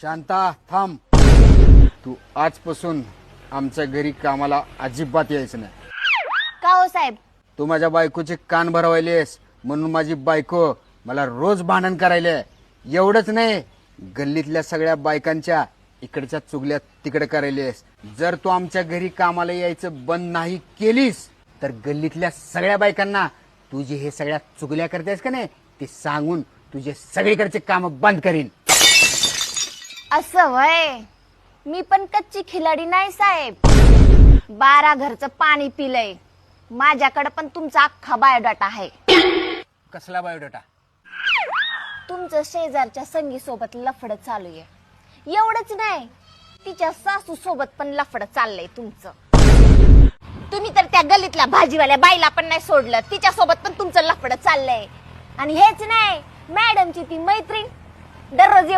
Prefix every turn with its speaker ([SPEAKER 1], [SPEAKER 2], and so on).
[SPEAKER 1] शांता थांब. तू आजपासून आमच्या घरी कामाला अजिबात यायचं नाही.
[SPEAKER 2] का हो साहेब?
[SPEAKER 1] तू माझ्या बायकोचे कान भरवायलेस म्हणून माझी बायको मला रोज भांडण करायले एवढंच नाही गल्लीतल्या सगळ्या बायकांच्या इकडच्या चुगल्या तिकडे करायलेस जर तू आमच्या घरी कामाला यायचं बंद नाही केलीस तर गल्लीतल्या सगळ्या बायकांना तू जे हे सगळ्या चुगल्या करतेस का नाही ते सांगून तुझे सगळीकडचे काम बंद करीन.
[SPEAKER 2] असं वय मी पण कच्ची खिलाडी नाही साहेब. बारा घरचं पाणी पिलंय. माझ्याकडे पण तुमचा अख्खा बायोडाटा आहे.
[SPEAKER 1] कसला बायोडाटा?
[SPEAKER 2] तुमचं शेजारच्या संगी सोबत लफड चालू आहे. एवढंच नाही तिच्या सासू सोबत पण लफड चाललंय तुमचं. तुम्ही तर त्या गलीतल्या भाजीवाल्या बाईला पण नाही सोडलं. तिच्या सोबत पण तुमचं लफड चाललंय. आणि हेच नाही मॅडमची ती मैत्रीण दररोज